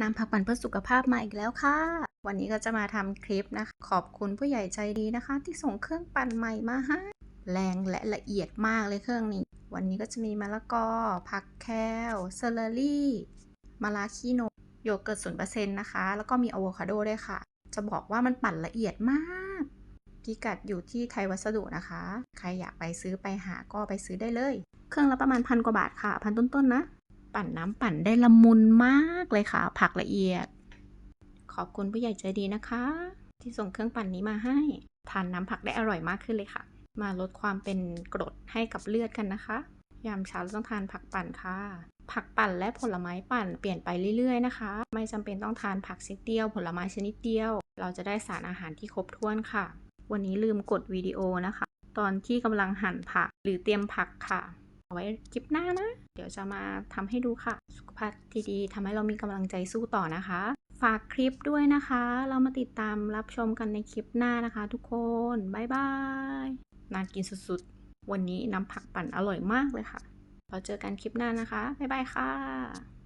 นำผักปั่นเพื่อสุขภาพมาอีกแล้วค่ะ วันนี้ก็จะมาทำคลิปนะคะ ขอบคุณผู้ใหญ่ใจดีนะคะ ที่ส่งเครื่องปั่นใหม่มาให้แรงและละเอียดมากเลยเครื่องนี้ วันนี้ก็จะมีมะละกอ ผักแคลเซอร์เรอรี่มะลาคีโนโยเกิร์ตศูนเปอร์เซ็นต์นะคะ แล้วก็มีอะโวคาโดด้วยค่ะ จะบอกว่ามันปั่นละเอียดมากพิกัดอยู่ที่ไทยวัสดุนะคะ ใครอยากไปซื้อไปหาก็ไปซื้อได้เลย เครื่องละประมาณพันกว่าบาทค่ะ พันต้นๆนะ ปั่นน้ำปั่นได้ละมุนมากเลยค่ะ ผักละเอียด ขอบคุณผู้ใหญ่ใจดีนะคะ ที่ส่งเครื่องปั่นนี้มาให้ ทานน้ำผักได้อร่อยมากขึ้นเลยค่ะ มาลดความเป็นกรดให้กับเลือดกันนะคะ ยามเช้าต้องทานผักปั่นค่ะ ผักปั่นและผลไม้ปั่นเปลี่ยนไปเรื่อยๆนะคะ ไม่จำเป็นต้องทานผักชนิดเดียว ผลไม้ชนิดเดียว เราจะได้สารอาหารที่ครบถ้วนค่ะ วันนี้ลืมกดวิดีโอนะคะ ตอนที่กำลังหั่นผักหรือเตรียมผักค่ะ เอาไว้คลิปหน้านะ เดี๋ยวจะมาทำให้ดูค่ะ สุขภาพที่ดีทำให้เรามีกำลังใจสู้ต่อนะคะ ฝากคลิปด้วยนะคะ เรามาติดตามรับชมกันในคลิปหน้านะคะ ทุกคนบ๊ายบายน่ากินสุดๆ วันนี้น้ำผักปั่นอร่อยมากเลยค่ะเราเจอกันคลิปหน้านะคะบ๊ายบายค่ะ